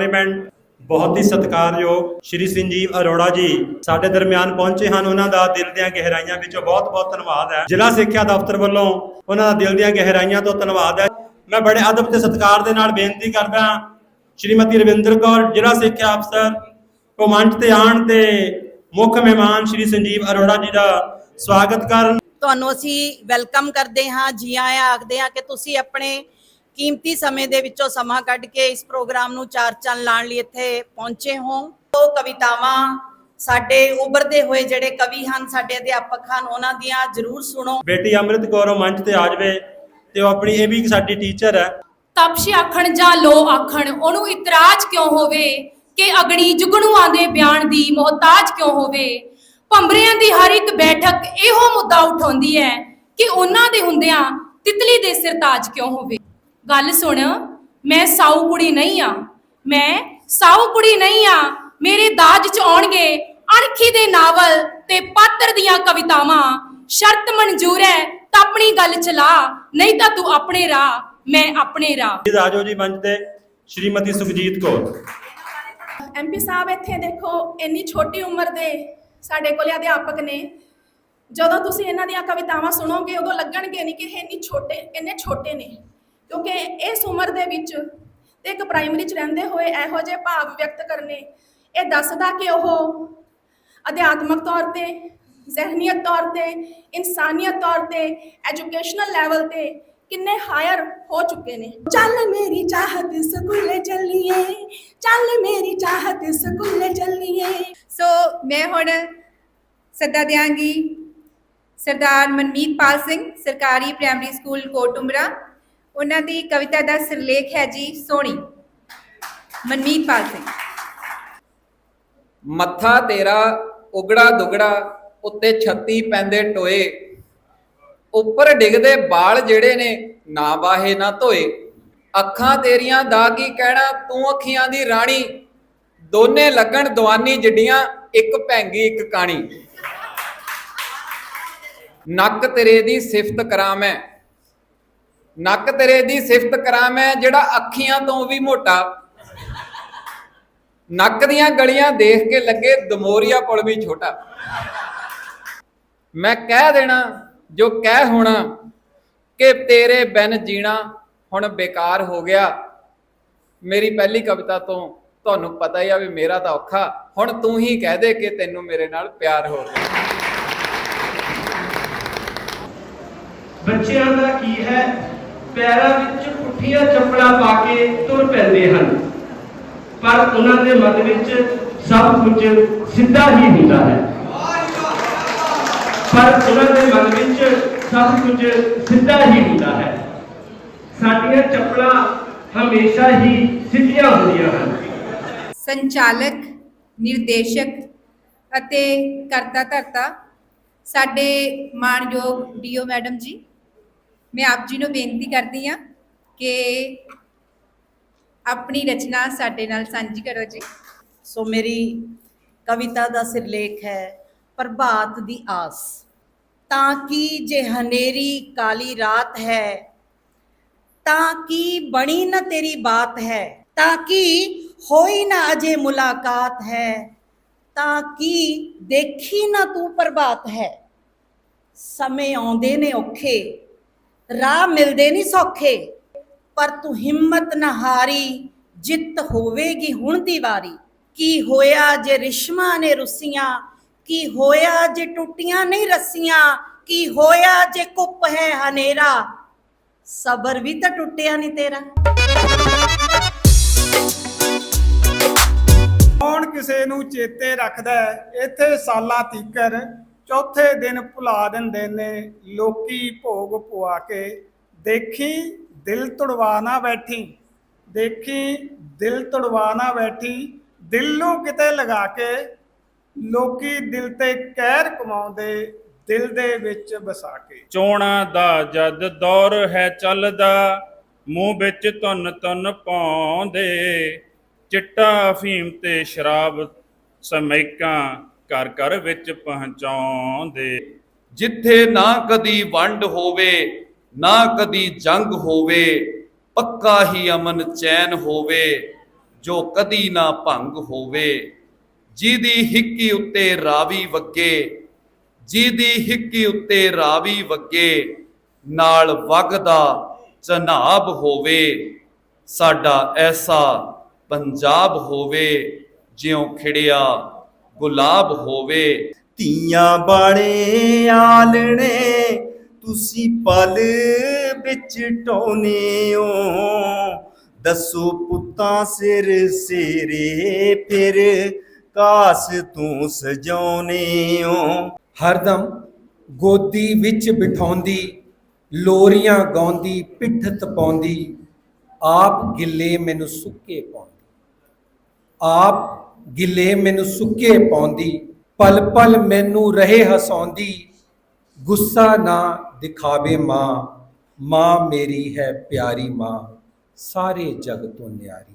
Parliament. ਬਹੁਤ ਹੀ ਸਤਿਕਾਰਯੋਗ ਸ਼੍ਰੀ ਸੰਜੀਵ ਅਰੋੜਾ ਜੀ, ਸਾਡੇ ਦਰਮਿਆਨ ਪਹੁੰਚੇ ਹਨ। ਉਹਨਾਂ ਦਾ ਦਿਲ ਦੀਆਂ ਗਹਿਰਾਈਆਂ ਵਿੱਚੋਂ ਬਹੁਤ-ਬਹੁਤ ਧੰਨਵਾਦ ਹੈ। ਜ਼ਿਲ੍ਹਾ ਸਿੱਖਿਆ ਦਫ਼ਤਰ ਵੱਲੋਂ ਉਹਨਾਂ ਦਾ ਦਿਲ ਦੀਆਂ ਗਹਿਰਾਈਆਂ ਤੋਂ ਧੰਨਵਾਦ ਹੈ। ਮੈਂ ਬੜੇ ਅਦਬ ਤੇ ਸਤਿਕਾਰ ਦੇ ਨਾਲ ਬੇਨਤੀ ਕਰਦਾ ਸ਼੍ਰੀਮਤੀ ਰਵਿੰਦਰ ਕੌਰ, ਜ਼ਿਲ੍ਹਾ ਸਿੱਖਿਆ ਅਫਸਰ ਕੋ ਤੇ ਆਉਣ ਤੇ ਮੁੱਖ ਮਹਿਮਾਨ ਸ਼੍ਰੀ ਸੰਜੀਵ ਅਰੋੜਾ ਜੀ ਦਾ ਸਵਾਗਤ ਕਰਨ। ਤੁਹਾਨੂੰ ਅਸੀਂ ਵੈਲਕਮ ਕਰਦੇ ਹਾਂ, ਜੀ ਆਇਆਂ ਆਖਦੇ ਹਾਂ ਕਿ ਤੁਸੀਂ ਆਪਣੇ ਕੀਮਤੀ ਸਮੇਂ ਦੇ ਵਿੱਚੋਂ ਸਮਾਂ ਕੱਢ ਕੇ ਇਸ ਪ੍ਰੋਗਰਾਮ ਨੂੰ ਚਾਰ ਚੰਨ ਲਾਉਣ ਲਈ ਇੱਥੇ ਪਹੁੰਚੇ ਹੋ। ਉਹ ਕਵਿਤਾਵਾਂ ਸਾਡੇ ਉੱਭਰਦੇ ਹੋਏ ਜਿਹੜੇ ਕਵੀ ਹਨ ਸਾਡੇ ਅਧਿਆਪਕ ਹਨ ਉਹਨਾਂ ਦੀਆਂ ਜ਼ਰੂਰ ਸੁਣੋ। ਬੇਟੀ ਅੰਮ੍ਰਿਤ ਕੌਰ ਮੰਚ ਤੇ ਆ ਜਾਵੇ ਤੇ ਉਹ ਆਪਣੀ ਇਹ ਵੀ ਸਾਡੀ ਟੀਚਰ ਹੈ। ਤਪਸ਼ ਆਖਣ ਜਾਂ ਲੋ ਆਖਣ ਉਹਨੂੰ ਇਤਰਾਜ਼ ਕਿਉਂ ਹੋਵੇ ਕਿ ਅਗਣੀ ਜੁਗਣੂਆਂ ਦੇ ਬਿਆਨ ਦੀ ਮੁਹਤਾਜ ਕਿਉਂ ਹੋਵੇ? ਭੰਬਰਿਆਂ ਦੀ ਹਰ ਇੱਕ ਬੈਠਕ ਇਹੋ ਮੁੱਦਾ ਉਠਾਉਂਦੀ ਹੈ ਕਿ ਉਹਨਾਂ ਦੇ ਹੁੰਦਿਆਂ ਤਿਤਲੀ ਦੇ ਸਿਰਤਾਜ ਕਿਉਂ ਹੋਵੇ? ਗੱਲ ਸੁਣ ਮੈਂ ਸਾਊ ਕੁੜੀ ਨਹੀਂ ਆ। ਮੈਂ ਸਾਊ ਕੁੜੀ ਨਹੀਂ ਆ। ਮੇਰੇ ਦਾਜ ਚ ਆਉਣਗੇ ਅਣਖੀ ਦੇ ਨਾਵਲ ਤੇ ਪਾਤਰ ਦੀਆਂ ਕਵਿਤਾਵਾਂ। ਸ਼ਰਤ ਮਨਜ਼ੂਰ ਹੈ ਤਾਂ ਆਪਣੀ ਗੱਲ ਚਲਾ ਨਹੀਂ ਤਾਂ ਤੂੰ ਆਪਣੇ ਰਾਹ ਮੈਂ ਆਪਣੇ ਰਾਹ। ਜੀ ਆਜੋ ਜੀ ਮੰਚ ਤੇ ਸ਼੍ਰੀਮਤੀ ਸੁਖਜੀਤ ਕੌਰ। ਐਮਪੀ ਸਾਹਿਬ ਇੱਥੇ ਦੇਖੋ ਇੰਨੀ ਛੋਟੀ ਉਮਰ ਦੇ ਸਾਡੇ ਕੋਲੇ ਅਧਿਆਪਕ ਨੇ। ਜਦੋਂ ਤੁਸੀਂ ਇਹਨਾਂ ਦੀਆਂ ਕਵਿਤਾਵਾਂ ਸੁਣੋਗੇ ਉਦੋਂ ਲੱਗਣਗੇ ਨਹੀਂ ਕਿ ਇਹ ਇੰਨੀ ਛੋਟੇ ਇੰਨੇ ਛੋਟੇ ਨੇ। ਕਿਉਂਕਿ ਇਸ ਉਮਰ ਦੇ ਵਿੱਚ ਤੇ ਇੱਕ ਪ੍ਰਾਇਮਰੀ ਚ ਰਹਿੰਦੇ ਹੋਏ ਇਹੋ ਜਿਹੇ ਭਾਵ ਵਿਅਕਤ ਕਰਨੇ ਇਹ ਦੱਸਦਾ ਕਿ ਉਹ ਅਧਿਆਤਮਕ ਤੌਰ ਤੇ ਜ਼ਹਿਨੀਅਤ ਤੌਰ ਤੇ ਇਨਸਾਨੀਅਤ ਤੌਰ ਤੇ ਐਜੂਕੇਸ਼ਨਲ ਲੈਵਲ ਤੇ ਕਿੰਨੇ ਹਾਇਰ ਹੋ ਚੁੱਕੇ ਨੇ। ਚੱਲ ਮੇਰੀ ਚਾਹਤ ਸਕੂਲੇ ਚੱਲੀਏ ਚੱਲ ਮੇਰੀ ਚਾਹਤ ਸਕੂਲੇ ਚੱਲੀਏ। ਸੋ ਮੈਂ ਹੁਣ ਸੱਦਾ ਦਿਆਂਗੀ ਸਰਦਾਰ ਮਨਮੀਤ ਪਾਲ ਸਿੰਘ ਸਰਕਾਰੀ ਪ੍ਰਾਇਮਰੀ ਸਕੂਲ ਕੋਟੁੰਬਰਾ। ਉਹਨਾਂ ਦੀ ਕਵਿਤਾ ਦਾ ਸਿਰਲੇਖ ਹੈ ਜੀ ਸੋਹਣੀ। ਮਨਮੀਤ ਪਾਲ ਸਿੰਘ। ਮੱਥਾ ਤੇਰਾ ਉਗੜਾ ਦੁਗੜਾ, ਉੱਤੇ 36 ਪੈਂਦੇ ਟੋਏ। ਉੱਪਰ ਡਿੱਗਦੇ ਬਾਲ ਜਿਹੜੇ ਨੇ, ਨਾ ਵਾਹੇ ਨਾ ਧੋਏ। ਅੱਖਾਂ ਤੇਰੀਆਂ ਦਾ ਕੀ ਕਹਿਣਾ, ਤੂੰ ਅੱਖੀਆਂ ਦੀ ਰਾਣੀ। ਦੋਨੇ ਲੱਗਣ ਦਵਾਨੀ ਜਿੱਡੀਆਂ, ਇੱਕ ਭੈਂਗੀ, ਇੱਕ ਕਾਣੀ। ਨੱਕ ਤੇਰੇ ਦੀ ਸਿਫਤ ਕਰਾਂ ਮੈਂ। ਨੱਕ ਤੇਰੇ ਦੀ ਸਿਫਤ ਕਰਾਂ ਮੈਂ, ਜਿਹੜਾ ਅੱਖੀਆਂ ਤੋਂ ਵੀ ਮੋਟਾ। ਨੱਕ ਦੀਆਂ ਗਲੀਆਂ ਦੇਖ ਕੇ ਲੱਗੇ ਦਮੋਰੀਆ ਪੁਲ ਵੀ ਛੋਟਾ। ਮੈਂ ਕਹਿ ਦੇਣਾ, ਜੋ ਕਹਿ ਹੋਣਾ, ਕਿ ਤੇਰੇ ਬਿਨ ਜੀਣਾ ਹੁਣ ਬੇਕਾਰ ਹੋ ਗਿਆ। ਮੇਰੀ ਪਹਿਲੀ ਕਵਿਤਾ ਤੋਂ ਤੁਹਾਨੂੰ ਪਤਾ ਹੀ ਆ ਵੀ ਮੇਰਾ ਤਾਂ ਔਖਾ। ਹੁਣ ਤੂੰ ਹੀ ਕਹਿ ਦੇ ਕਿ ਤੈਨੂੰ ਮੇਰੇ ਨਾਲ ਪਿਆਰ ਹੋ ਗਿਆ। ਬੱਚਿਆਂ ਦਾ ਕੀ ਹੈ? ਪੈਰਾਂ ਵਿੱਚ ਪੁੱਠੀਆਂ ਚੱਪਲਾਂ ਪਾ ਕੇ ਤੁਰ ਪੈਂਦੇ ਹਨ। ਪਰ ਉਹਨਾਂ ਦੇ ਮਨ ਵਿੱਚ ਸਭ ਕੁਝ ਸਿੱਧਾ ਹੀ ਹੁੰਦਾ ਹੈ। ਪਰ ਉਹਨਾਂ ਦੇ ਮਨ ਵਿੱਚ ਸਭ ਕੁਝ ਸਿੱਧਾ ਹੀ ਹੁੰਦਾ ਹੈ। ਸਾਡੀਆਂ ਚੱਪਲਾਂ ਹਮੇਸ਼ਾ ਹੀ ਸਿੱਧੀਆਂ ਹੁੰਦੀਆਂ ਹਨ। ਸੰਚਾਲਕ, ਨਿਰਦੇਸ਼ਕ ਅਤੇ ਕਰਤਾ ਧਰਤਾ, ਸਾਡੇ ਮਾਣਯੋਗ ਡੀਓ ਮੈਡਮ ਜੀ। ਮੈਂ ਆਪ ਜੀ ਨੂੰ ਬੇਨਤੀ ਕਰਦੀ ਹਾਂ ਕਿ ਆਪਣੀ ਰਚਨਾ ਸਾਡੇ ਨਾਲ ਸਾਂਝੀ ਕਰੋ ਜੀ। ਸੋ ਮੇਰੀ ਕਵਿਤਾ ਦਾ ਸਿਰਲੇਖ ਹੈ, ਪ੍ਰਭਾਤ ਦੀ ਆਸ। ਤਾਂ ਕੀ ਜੇ ਹਨੇਰੀ ਕਾਲੀ ਰਾਤ ਹੈ? ਤਾਂ ਕੀ ਬਣੀ ਨਾ ਤੇਰੀ ਬਾਤ ਹੈ? ਤਾਂ ਕੀ ਹੋਈ ਨਾ ਅਜੇ ਮੁਲਾਕਾਤ ਹੈ? ਤਾਂ ਕੀ ਦੇਖੀ ਨਾ ਤੂੰ ਪ੍ਰਭਾਤ ਹੈ? ਸਮੇਂ ਆਉਂਦੇ ਨੇ ਔਖੇ ਰਾਹ ਮਿਲਦੇ ਨਹੀਂ ਸੌਖੇ, ਪਰ ਤੂੰ ਹਿੰਮਤ ਨਾ ਹਾਰੀ, ਜਿੱਤ ਹੋਵੇਗੀ ਹੁਣ ਦੀ ਵਾਰੀ। ਕੀ ਹੋਇਆ ਜੇ ਰਿਸ਼ਮਾ ਨੇ ਰੁੱਸੀਆਂ? ਕੀ ਹੋਇਆ ਜੇ ਟੁੱਟੀਆਂ ਨਹੀਂ ਰੱਸੀਆਂ? ਕੀ ਹੋਇਆ ਜੇ ਕੁੱਪ ਹੈ ਹਨੇਰਾ? ਸਬਰ ਵੀ ਤਾਂ ਟੁੱਟਿਆ ਨਹੀਂ ਤੇਰਾ। ਕੌਣ ਕਿਸੇ ਨੂੰ ਚੇਤੇ ਰੱਖਦਾ ਹੈ? ਇੱਥੇ ਸਾਲਾਂ ਤੀਕਰ ਚੌਥੇ ਦਿਨ ਭੁਲਾ ਦਿੰਦੇ ਨੇ, ਲੋਕੀ ਭੋਗ ਪੁਆ ਕੇ, ਦੇਖੀ ਦਿਲ ਤੁੜਵਾ ਨਾ ਬੈਠੀ, ਦੇਖੀ ਦਿਲ ਤੁੜਵਾ ਨਾ ਬੈਠੀ, ਦਿਲ ਨੂੰ ਕਿਤੇ ਲਗਾ ਕੇ, ਲੋਕੀ ਦਿਲ ਤੇ ਕਹਿਰ ਕਮਾਉਂਦੇ, ਦਿਲ ਦੇ ਵਿੱਚ ਵਸਾ ਕੇ। ਚੋਣਾਂ ਦਾ ਜਦ ਦੌਰ ਹੈ ਚੱਲਦਾ, ਮੂੰਹ ਵਿੱਚ ਧੁੰਨ ਧੁੰਨ ਪਾਉਂਦੇ, ਚਿੱਟਾ ਅਫੀਮ ਤੇ ਸ਼ਰਾਬ ਸਮੈਕਾਂ ਘਰ ਘਰ ਵਿੱਚ ਪਹੁੰਚਾਉਂਦੇ। ਜਿੱਥੇ ਨਾ ਕਦੀ ਵੰਡ ਹੋਵੇ, ਨਾ ਕਦੀ ਜੰਗ ਹੋਵੇ, ਪੱਕਾ ਹੀ ਅਮਨ ਚੈਨ ਹੋਵੇ, ਜੋ ਕਦੀ ਨਾ ਭੰਗ ਹੋਵੇ। ਜਿਹਦੀ ਹਿੱਕੀ ਉੱਤੇ ਰਾਵੀ ਵੱਗੇ, ਜਿਹਦੀ ਹਿੱਕੀ ਉੱਤੇ ਰਾਵੀ ਵੱਗੇ, ਨਾਲ ਵਗਦਾ ਚਨਾਬ ਹੋਵੇ। ਸਾਡਾ ਐਸਾ ਪੰਜਾਬ ਹੋਵੇ, ਜਿਉਂ ਖਿੜਿਆ ਗੁਲਾਬ ਹੋਵੇ। ਧੀਆਂ ਬਾਣੇ, ਆਲਣੇ, ਤੁਸੀਂ ਪਲ ਵਿੱਚ ਟੋਨੇ ਦੱਸੋ ਪੁੱਤਾਂ ਸਿਰ ਸਿਰੇ, ਫਿਰ ਕਾਸ ਤੂੰ ਸਜਾਉਨੇ ਹੋ ਹਰਦਮ ਗੋਦੀ ਵਿੱਚ ਬਿਠਾਉਂਦੀ, ਲੋਰੀਆਂ ਗਾਉਂਦੀ, ਪਿੱਠ ਤਪਾਉਂਦੀ, ਆਪ ਗਿੱਲੇ ਮੈਨੂੰ ਸੁੱਕੇ ਪਾਉਂਦੀ। ਆਪ ਗਿੱਲੇ ਮੈਨੂੰ ਸੁੱਕੇ ਪਾਉਂਦੀ ਪਲ ਪਲ ਮੈਨੂੰ ਰਹੇ ਹਸਾਉਂਦੀ। ਗੁੱਸਾ ਨਾ ਦਿਖਾਵੇ ਮਾਂ ਮਾਂ ਮੇਰੀ ਹੈ ਪਿਆਰੀ ਮਾਂ ਸਾਰੇ ਜਗ ਤੋਂ ਨਿਆਰੀ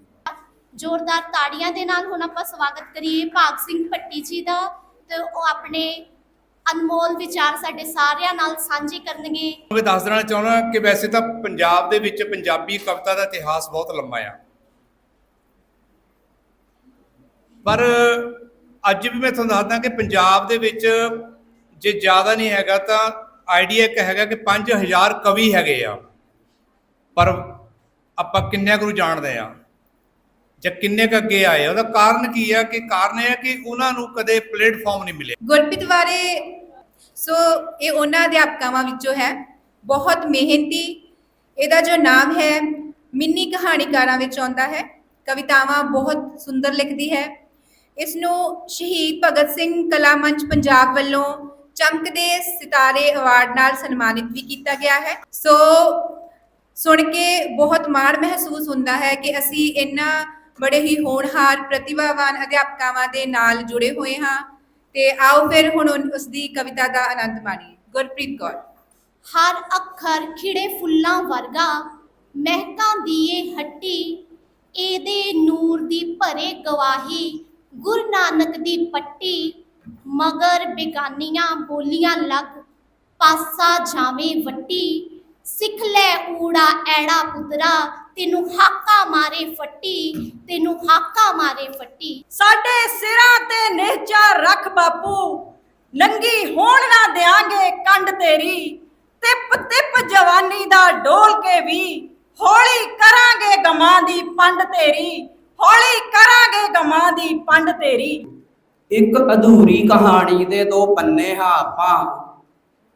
ਜ਼ੋਰਦਾਰ ਤਾੜੀਆਂ ਦੇ ਨਾਲ ਹੁਣ ਆਪਾਂ ਸਵਾਗਤ ਕਰੀਏ ਭਾਗ ਸਿੰਘ ਭੱਟੀ ਜੀ ਦਾ ਤੇ ਉਹ ਆਪਣੇ ਅਨਮੋਲ ਵਿਚਾਰ ਸਾਡੇ ਸਾਰਿਆਂ ਨਾਲ ਸਾਂਝੇ ਕਰਨਗੇ। ਮੈਂ ਦੱਸ ਦੇਣਾ ਚਾਹੁੰਦਾ ਕਿ ਵੈਸੇ ਤਾਂ ਪੰਜਾਬ ਦੇ ਵਿੱਚ ਪੰਜਾਬੀ ਕਵਿਤਾ ਦਾ ਇਤਿਹਾਸ ਬਹੁਤ ਲੰਮਾ ਆ। ਪਰ ਅੱਜ ਵੀ ਮੈਂ ਤੁਹਾਨੂੰ ਦੱਸਦਾ ਕਿ ਪੰਜਾਬ ਦੇ ਵਿੱਚ ਜੇ ਜ਼ਿਆਦਾ ਨਹੀਂ ਹੈਗਾ ਤਾਂ ਆਈਡੀਆ ਇੱਕ ਹੈਗਾ ਕਿ 5000 ਕਵੀ ਹੈਗੇ ਆ। ਪਰ ਆਪਾਂ ਕਿੰਨਿਆਂ ਕੁ ਨੂੰ ਜਾਣਦੇ ਆ? ਜਾਂ ਕਿੰਨੇ ਕੁ ਅੱਗੇ ਆਏ ਉਹਦਾ ਕਾਰਨ ਕੀ ਆ? ਕਿ ਕਾਰਨ ਇਹ ਆ ਕਿ ਉਹਨਾਂ ਨੂੰ ਕਦੇ ਪਲੇਟਫਾਰਮ ਨਹੀਂ ਮਿਲਿਆ। ਗੁਰਪ੍ਰੀਤ ਬਾਰੇ, ਸੋ ਇਹ ਉਹਨਾਂ ਅਧਿਆਪਕਾਵਾਂ ਵਿੱਚੋਂ ਹੈ। ਬਹੁਤ ਮਿਹਨਤੀ, ਇਹਦਾ ਜੋ ਨਾਮ ਹੈ, ਮਿੰਨੀ ਕਹਾਣੀਕਾਰਾਂ ਵਿੱਚ ਆਉਂਦਾ ਹੈ। ਕਵਿਤਾਵਾਂ ਬਹੁਤ ਸੁੰਦਰ ਲਿਖਦੀ ਹੈ। ਇਸ ਨੂੰ ਸ਼ਹੀਦ ਭਗਤ ਸਿੰਘ ਕਲਾ ਮੰਚ ਪੰਜਾਬ ਵੱਲੋਂ ਚਮਕਦੇ ਸਿਤਾਰੇ ਅਵਾਰਡ ਨਾਲ ਸਨਮਾਨਿਤ ਵੀ ਕੀਤਾ ਗਿਆ ਹੈ। ਸੋ ਸੁਣ ਕੇ ਬਹੁਤ ਮਾਣ ਮਹਿਸੂਸ ਹੁੰਦਾ ਹੈ ਕਿ ਅਸੀਂ ਇਹਨਾਂ ਬੜੇ ਹੀ ਹੋਣਹਾਰ ਪ੍ਰਤਿਭਾਵਾਨ ਅਧਿਆਪਕਾਵਾਂ ਦੇ ਨਾਲ ਜੁੜੇ ਹੋਏ ਹਾਂ। ਤੇ ਆਓ ਫਿਰ ਹੁਣ ਉਨ- ਉਸ ਦੀ ਕਵਿਤਾ ਦਾ ਆਨੰਦ ਮਾਣੀਏ। ਗੁਰਪ੍ਰੀਤ ਕੌਰ। ਹਰ ਅੱਖਰ ਖਿੜੇ ਫੁੱਲਾਂ ਵਰਗਾ, ਮਹਿਕਾਂ ਦੀ ਇਹ ਹੱਟੀ, ਇਹਦੇ ਨੂਰ ਦੀ ਭਰੇ ਗਵਾਹੀ ਗੁਰੂ ਨਾਨਕ ਦੀ ਪੱਟੀ ਮਗਰ ਬੇਗਾਨੀਆਂ ਬੋਲੀਆਂ ਲੱਗ, ਪਾਸਾ ਜਾਵੇਂ ਵੱਟੀ, ਸਿੱਖ ਲੈ ਊੜਾ ਐੜਾ ਪੁੱਤਰਾ, ਤੈਨੂੰ ਹਾਕਾ ਮਾਰੇ ਫੱਟੀ, ਤੈਨੂੰ ਹਾਕਾ ਮਾਰੇ ਫੱਟੀ। ਸਾਡੇ ਸਿਰਾਂ ਤੇ ਨਿਹਚਾ ਰੱਖ ਬਾਪੂ, ਨੰਗੀ ਹੋਣ ਨਾ ਦਿਆਂਗੇ ਕੰਡ ਤੇਰੀ, ਤਿਪ ਤਿਪ ਜਵਾਨੀ ਦਾ ਡੋਲ ਕੇ ਵੀ, ਹੌਲੀ ਕਰਾਂਗੇ ਗਮਾਂ ਦੀ ਪੰਡ ਤੇਰੀ। ਹੌਲੀ ਕਰਾਂਗੇ ਗਮਾਂ ਦੀ ਪੰਡ ਤੇਰੀ। ਇੱਕ ਅਧੂਰੀ ਕਹਾਣੀ ਦੇ ਦੋ ਪੰਨੇ ਹਾਂ ਆਪਾਂ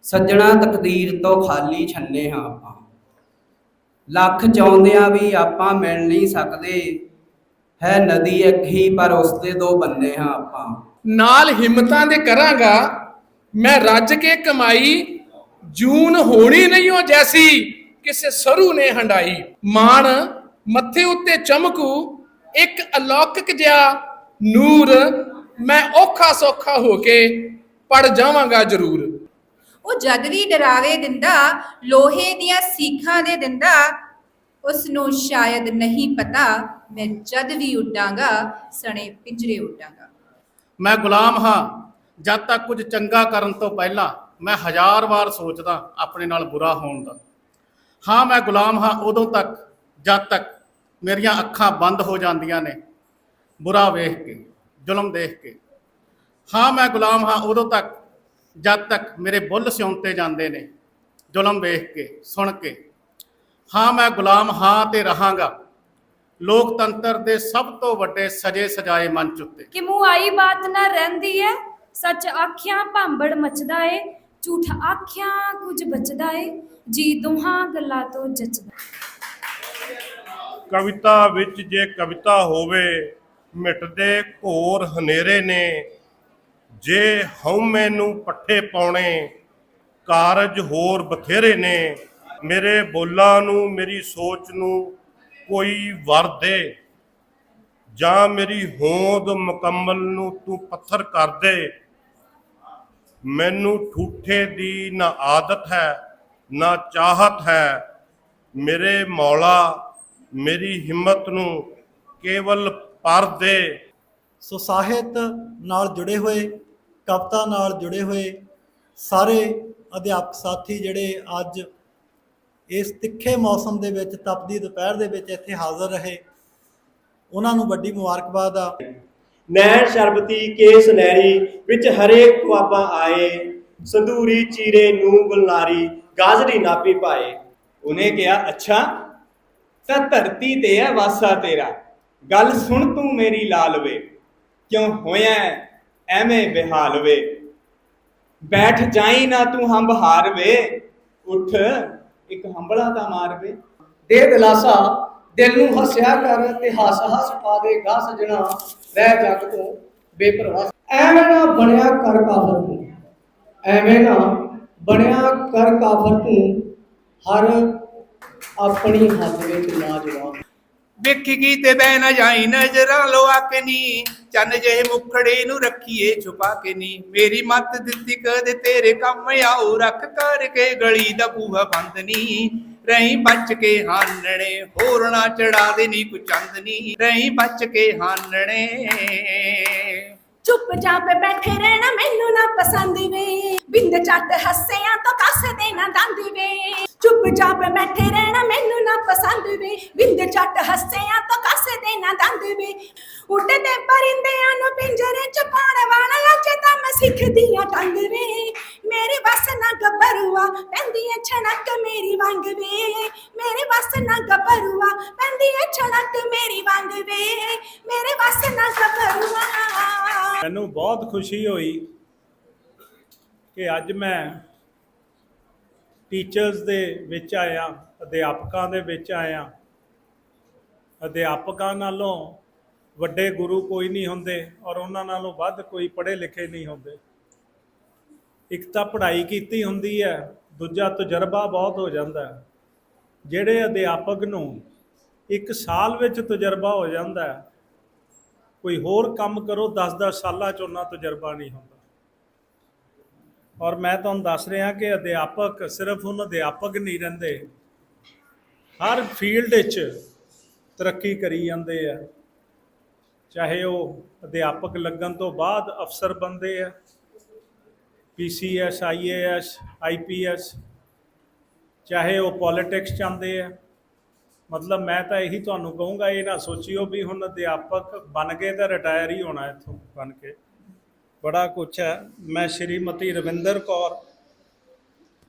ਸੱਜਣਾ ਤਕਦੀਰ ਤੋਂ ਖਾਲੀ ਛੰਨੇ ਹਾਂ ਆਪਾਂ ਲੱਖ ਚਾਹੁੰਦਿਆਂ ਵੀ ਆਪਾਂ ਮਿਲ ਨਹੀਂ ਸਕਦੇ ਹੈ ਨਦੀ ਇੱਕ ਹੀ ਪਰ ਉਸ ਦੇ ਦੋ ਬੰਨੇ ਹਾਂ ਆਪਾਂ ਨਾਲ ਹਿੰਮਤਾਂ ਦੇ ਕਰਾਂਗਾ ਮੈਂ ਰੱਜ ਕੇ ਕਮਾਈ ਜੂਨ ਹੋਣੀ ਨਹੀਂ ਹੋ ਜੈਸੀ ਕਿਸੇ ਸਰੂ ਨੇ ਹੰਡਾਈ। ਮਾਣ ਮੱਥੇ ਉੱਤੇ ਚਮਕੂ ਇੱਕ ਅਲੌਕਿਕ ਜਿਹਾ ਨੂਰ ਮੈਂ ਔਖਾ ਸੌਖਾ ਹੋ ਕੇ ਪੜ ਜਾਵਾਂਗਾ ਜ਼ਰੂਰ। ਉਹ ਜਦ ਵੀ ਡਰਾਵੇ ਦਿੰਦਾ ਲੋਹੇ ਦੀਆਂ ਸੀਖਾਂ ਦੇ ਦਿੰਦਾ ਉਸ ਨੂੰ ਸ਼ਾਇਦ ਨਹੀਂ ਪਤਾ ਮੈਂ ਜਦ ਵੀ ਉੱਡਾਂਗਾ ਸਣੇ ਪਿੰਜਰੇ ਉੱਡਾਂਗਾ। ਮੈਂ ਗੁਲਾਮ ਹਾਂ ਜਦ ਤੱਕ ਕੁਝ ਚੰਗਾ ਕਰਨ ਤੋਂ ਪਹਿਲਾਂ ਮੈਂ ਹਜ਼ਾਰ ਵਾਰ ਸੋਚਦਾ ਆਪਣੇ ਨਾਲ ਬੁਰਾ ਹੋਣ ਦਾ। ਹਾਂ ਮੈਂ ਗੁਲਾਮ ਹਾਂ ਉਦੋਂ ਤੱਕ ਜਦ ਤੱਕ ਮੇਰੀਆਂ ਅੱਖਾਂ ਬੰਦ ਹੋ ਜਾਂਦੀਆਂ ਨੇ, ਬੁਰਾ ਵੇਖ ਕੇ, ਜ਼ੁਲਮ ਦੇਖ ਕੇ। ਹਾਂ, ਮੈਂ ਗੁਲਾਮ ਹਾਂ, ਉਦੋਂ ਤੱਕ, ਜਦ ਤੱਕ ਮੇਰੇ ਬੁੱਲ ਸਿਉਂਤੇ ਜਾਂਦੇ ਨੇ, ਜ਼ੁਲਮ ਵੇਖ ਕੇ, ਸੁਣ ਕੇ। ਹਾਂ, ਮੈਂ ਗੁਲਾਮ ਹਾਂ ਤੇ ਰਹਾਂਗਾ। ਲੋਕਤੰਤਰ ਦੇ ਸਭ ਤੋਂ ਵੱਡੇ ਸਜੇ ਸਜਾਏ ਮੰਚ ਉੱਤੇ। ਕਿ ਮੁਹਾਈ ਬਾਤ ਨਾ ਰਹਿੰਦੀ ਹੈ ਸੱਚ ਆਖਿਆ ਭਾਂਬੜ ਮਚਦਾ ਏ, ਝੂਠ ਆਖਿਆ ਕੁਝ ਬਚਦਾ ਏ, ਜੀ ਦੋਹਾਂ ਗੱਲਾਂ ਤੋਂ ਜਚਦਾ। ਕਵਿਤਾ ਵਿੱਚ ਜੇ ਕਵਿਤਾ ਹੋਵੇ, ਮਿਟਦੇ ਘੋਰ ਹਨੇਰੇ ਨੇ। ਜੇ ਹਉਮੈ ਨੂੰ ਪੱਠੇ ਪਾਉਣੇ, ਕਾਰਜ ਹੋਰ ਬਥੇਰੇ ਨੇ। ਮੇਰੇ ਬੋਲਾਂ ਨੂੰ, ਮੇਰੀ ਸੋਚ ਨੂੰ ਕੋਈ ਵਰ ਦੇ ਜਾਂ ਮੇਰੀ ਹੋਂਦ ਮੁਕੰਮਲ ਨੂੰ ਤੂੰ ਪੱਥਰ ਕਰ ਦੇ। ਮੈਨੂੰ ਠੂਠੇ ਦੀ ਨਾ ਆਦਤ ਹੈ, ਨਾ ਚਾਹਤ ਹੈ। ਮੇਰੇ ਮੌਲਾ ਮੇਰੀ ਹਿੰਮਤ ਨੂੰ ਕੇਵਲ ਪਰ ਦੇ ਸੋ ਸਾਹਿਤ ਨਾਲ ਜੁੜੇ ਹੋਏ ਕਵਿਤਾ ਨਾਲ ਜੁੜੇ ਹੋਏ ਸਾਰੇ ਅਧਿਆਪਕ ਸਾਥੀ ਜਿਹੜੇ ਅੱਜ ਇਸ ਤਿੱਖੇ ਮੌਸਮ ਦੇ ਵਿੱਚ ਤਪਦੀ ਦੁਪਹਿਰ ਦੇ ਵਿੱਚ ਇੱਥੇ ਹਾਜ਼ਰ ਰਹੇ ਉਹਨਾਂ ਨੂੰ ਵੱਡੀ ਮੁਬਾਰਕਬਾਦ ਆ। ਨੈਣ ਸ਼ਰਬਤੀ ਕੇ ਸੁਨਹਿਰੀ ਵਿੱਚ ਹਰੇਕ ਖੁਆਬਾਂ ਆਏ ਸੰਧੂਰੀ ਚੀਰੇ ਨੂੰ ਗੁਲਨਾਰੀ ਗਾਜਰੀ ਨਾਪੀ ਪਾਏ। ਉਹਨੇ ਕਿਹਾ ਅੱਛਾ ਤਾਂ ਧਰਤੀ ਤੇ ਹੈ ਵਾਸਾ ਤੇਰਾ। ਗੱਲ ਸੁਣ ਤੂੰ ਮੇਰੀ ਲਾਲ ਵੇ। ਕਿਉਂ ਹੋਇਆ ਐਵੇਂ ਬਿਹਾਲ ਵੇ? ਬੈਠ ਜਾਈ ਨਾ ਤੂੰ ਹੰਬ ਹਾਰ ਵੇ। ਉੱਠ, ਇੱਕ ਹੰਬਲਾ ਤਾਂ ਮਾਰ ਵੇ। ਦੇ ਦਿਲਾਸਾ, ਦਿਲ ਨੂੰ ਹੱਸਿਆ ਕਰ ਤੇ ਹੱਸ ਹੱਸ ਪਾ ਦੇ ਗਾ ਸਜਣਾ ਰਹਿ ਜਗ ਤੋਂ ਬੇਪਰਵਾਹ। ਐਵੇਂ ਨਾ ਬਣਿਆ ਕਰ ਕਾਫਰ ਤੂੰ। ਐਵੇਂ ਨਾ ਬਣਿਆ ਕਰ ਕਾਫਰ ਤੂੰ। ਹਰ ਆਪਣੀ ਹੱਦ ਵਿੱਚ ਲਾਜਵਾਬ ਵੇਖੀ ਕੀ ਤੇ ਬਹਿ ਨਾ ਜਾਈ ਨਜ਼ਰਾਂ ਲਵਾ ਕੇ ਨੀ। ਚੰਨ ਜਿਹੇ ਮੁਖੜੇ ਨੂੰ ਰੱਖੀਏ ਛੁਪਾ ਕੇ ਨੀ। ਮੇਰੀ ਮੱਤ ਦਿੱਤੀ ਕਦੇ ਤੇਰੇ ਕੰਮ ਆਉ ਰੱਖ ਕਰਕੇ ਗਲੀ ਦਾ ਬੂਹਾ ਬੰਦ ਨੀ। ਰਹੀ ਬਚ ਕੇ ਹਾਨਣੇ ਹੋਰ ਨਾ ਚੜਾ ਦੇ ਨੀ ਕੁ ਚੰਦਨੀ ਰਹੀ ਬਚ ਕੇ ਹਾਨਣੇ। ਚੁੱਪ ਚਾਪ ਬੈਠੇ ਰਹਿਣਾ ਮੈਨੂੰ ਨਾ ਪਸੰਦ ਵੇ। ਬਿੰਦ ਚੱਟ ਹੱਸਿਆਂ ਤੋਂ ਕੱਸ ਦੇਣਾ ਦੰਦ ਵੇ। ਚੁੱਪ ਬੈਠੇ ਰਹਿਣਾ ਮੈਨੂੰ ਨਾ ਪਸੰਦ ਵੇ। ਬਿੰਦ ਚੱਟ ਹੱਸਿਆਂ ਤੋਂ ਕੱਸ ਦੇਣਾ ਦੰਦ ਵੇ। ਉੱਡਦੇ ਪਰਿੰਦਿਆਂ ਨੂੰ ਪਿੰਜਰੇ ਚ ਪਾਣ ਵਾਲਾ ਅੱਜ ਤਾਂ ਮੈਂ ਸਿੱਖਦੀਆਂ ਟੰਗ ਵੇ। ਮੇਰੇ ਬਸ ਨਾ ਗੱਭਰੂਆ ਪੈਂਦੀ ਐ ਛਣਕ ਮੇਰੀ ਵਾਂਗ ਵੇ। ਮੇਰੇ ਬਸ ਨਾ ਗੱਭਰੂਆ ਪੈਂਦੀ ਐ ਛਣਕ ਮੇਰੀ ਵਾਂਗ ਵੇ। ਮੇਰੇ ਬਸ ਨਾ ਗੱਭਰੂਆ। ਮੈਨੂੰ ਬਹੁਤ ਖੁਸ਼ੀ ਹੋਈ ਕਿ ਅੱਜ ਮੈਂ ਟੀਚਰਸ ਦੇ ਵਿੱਚ ਆਇਆ, ਅਧਿਆਪਕਾਂ ਦੇ ਵਿੱਚ ਆਇਆ। ਅਧਿਆਪਕਾਂ ਨਾਲੋਂ ਵੱਡੇ ਗੁਰੂ ਕੋਈ ਨਹੀਂ ਹੁੰਦੇ ਔਰ ਉਹਨਾਂ ਨਾਲੋਂ ਵੱਧ ਕੋਈ ਪੜ੍ਹੇ ਲਿਖੇ ਨਹੀਂ ਹੁੰਦੇ। ਇੱਕ ਤਾਂ ਪੜ੍ਹਾਈ ਕੀਤੀ ਹੁੰਦੀ ਹੈ, ਦੂਜਾ ਤਜਰਬਾ ਬਹੁਤ ਹੋ ਜਾਂਦਾ ਹੈ। ਜਿਹੜੇ ਅਧਿਆਪਕ ਨੂੰ ਇੱਕ ਸਾਲ ਵਿੱਚ ਤਜਰਬਾ ਹੋ ਜਾਂਦਾ ਹੈ, ਕੋਈ ਹੋਰ ਕੰਮ ਕਰੋ 10-10 ਸਾਲਾਂ ਚ ਉਹਨਾਂ ਤਜਰਬਾ ਨਹੀਂ ਹੁੰਦਾ। ਔਰ ਮੈਂ ਤੁਹਾਨੂੰ ਦੱਸ ਰਿਹਾ ਕਿ ਅਧਿਆਪਕ ਸਿਰਫ ਹੁਣ ਅਧਿਆਪਕ ਨਹੀਂ ਰਹਿੰਦੇ, ਹਰ ਫੀਲਡ ਵਿੱਚ ਤਰੱਕੀ ਕਰੀ ਜਾਂਦੇ ਆ। ਚਾਹੇ ਉਹ ਅਧਿਆਪਕ ਲੱਗਣ ਤੋਂ ਬਾਅਦ ਅਫਸਰ ਬਣਦੇ ਆ ਪੀਸੀਐਸ ਆਈਏਐਸ ਆਈਪੀਐਸ ਚਾਹੇ ਉਹ ਪੋਲਿਟਿਕਸ ਚਾਹੁੰਦੇ ਆ। ਮਤਲਬ ਮੈਂ ਤਾਂ ਇਹੀ ਤੁਹਾਨੂੰ ਕਹੂੰਗਾ, ਇਹ ਨਾ ਸੋਚਿਓ ਵੀ ਹੁਣ ਅਧਿਆਪਕ ਬਣ ਗਏ ਤਾਂ ਰਿਟਾਇਰ ਹੀ ਹੋਣਾ ਇੱਥੋਂ ਬਣ ਕੇ। ਬੜਾ ਕੁਛ ਹੈ। ਮੈਂ ਸ਼੍ਰੀਮਤੀ ਰਵਿੰਦਰ ਕੌਰ,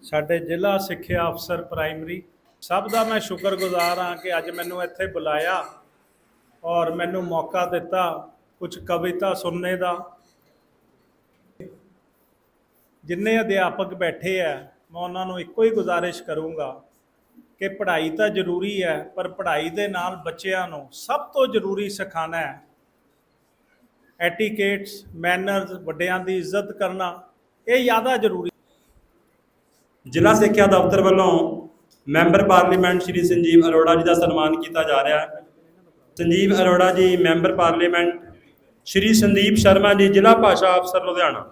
ਸਾਡੇ ਜ਼ਿਲ੍ਹਾ ਸਿੱਖਿਆ ਅਫਸਰ ਪ੍ਰਾਇਮਰੀ। ਸਭ ਦਾ ਮੈਂ ਸ਼ੁਕਰਗੁਜ਼ਾਰ ਹਾਂ ਕਿ ਅੱਜ ਮੈਨੂੰ ਇੱਥੇ ਬੁਲਾਇਆ ਔਰ ਮੈਨੂੰ ਮੌਕਾ ਦਿੱਤਾ ਕੁਝ ਕਵਿਤਾ ਸੁਣਨੇ ਦਾ। ਜਿੰਨੇ ਅਧਿਆਪਕ ਬੈਠੇ ਆ ਮੈਂ ਉਹਨਾਂ ਨੂੰ ਇੱਕੋ ਹੀ ਗੁਜ਼ਾਰਿਸ਼ ਕਰੂੰਗਾ ਕਿ ਪੜ੍ਹਾਈ ਤਾਂ ਜ਼ਰੂਰੀ ਹੈ, ਪਰ ਪੜ੍ਹਾਈ ਦੇ ਨਾਲ ਬੱਚਿਆਂ ਨੂੰ ਸਭ ਤੋਂ ਜ਼ਰੂਰੀ ਸਿਖਾਉਣਾ ਹੈ। ਐਟੀਕੇਟਸ ਮੈਨਰਸ ਵੱਡਿਆਂ ਦੀ ਇੱਜ਼ਤ ਕਰਨਾ, ਇਹ ਜ਼ਿਆਦਾ ਜ਼ਰੂਰੀ। ਜ਼ਿਲ੍ਹਾ ਸਿੱਖਿਆ ਦਫ਼ਤਰ ਵੱਲੋਂ ਮੈਂਬਰ ਪਾਰਲੀਮੈਂਟ ਸ਼੍ਰੀ ਸੰਜੀਵ ਅਰੋੜਾ ਜੀ ਦਾ ਸਨਮਾਨ ਕੀਤਾ ਜਾ ਰਿਹਾ ਹੈ। ਸੰਜੀਵ ਅਰੋੜਾ ਜੀ, ਮੈਂਬਰ ਪਾਰਲੀਮੈਂਟ, ਸ਼੍ਰੀ ਸੰਦੀਪ ਸ਼ਰਮਾ ਜੀ, ਜ਼ਿਲ੍ਹਾ ਭਾਸ਼ਾ ਅਫਸਰ, ਲੁਧਿਆਣਾ।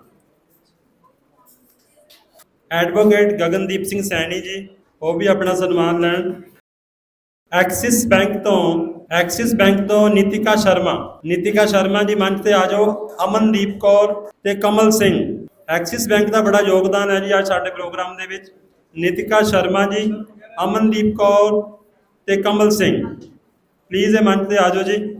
ਐਡਵੋਕੇਟ ਗਗਨਦੀਪ ਸਿੰਘ ਸੈਣੀ ਜੀ, ਉਹ ਵੀ ਆਪਣਾ ਸਨਮਾਨ ਲੈਣ। ਐਕਸਿਸ ਬੈਂਕ ਤੋਂ ਐਕਸਿਸ ਬੈਂਕ ਤੋਂ ਨੀਤਿਕਾ ਸ਼ਰਮਾ। ਨੀਤਿਕਾ ਸ਼ਰਮਾ ਜੀ ਮੰਚ ਤੇ ਆ ਜਾਓ ਅਮਨਦੀਪ ਕੌਰ ਤੇ ਕਮਲ ਸਿੰਘ। ਐਕਸਿਸ ਬੈਂਕ ਦਾ ਬੜਾ ਯੋਗਦਾਨ ਹੈ ਜੀ ਅੱਜ ਸਾਡੇ ਪ੍ਰੋਗਰਾਮ ਦੇ ਵਿੱਚ। ਨੀਤਿਕਾ ਸ਼ਰਮਾ ਜੀ, ਅਮਨਦੀਪ ਕੌਰ ਤੇ ਕਮਲ ਸਿੰਘ। ਪਲੀਜ਼ ਇਹ ਮੰਚ ਤੇ ਆ ਜਾਓ ਜੀ।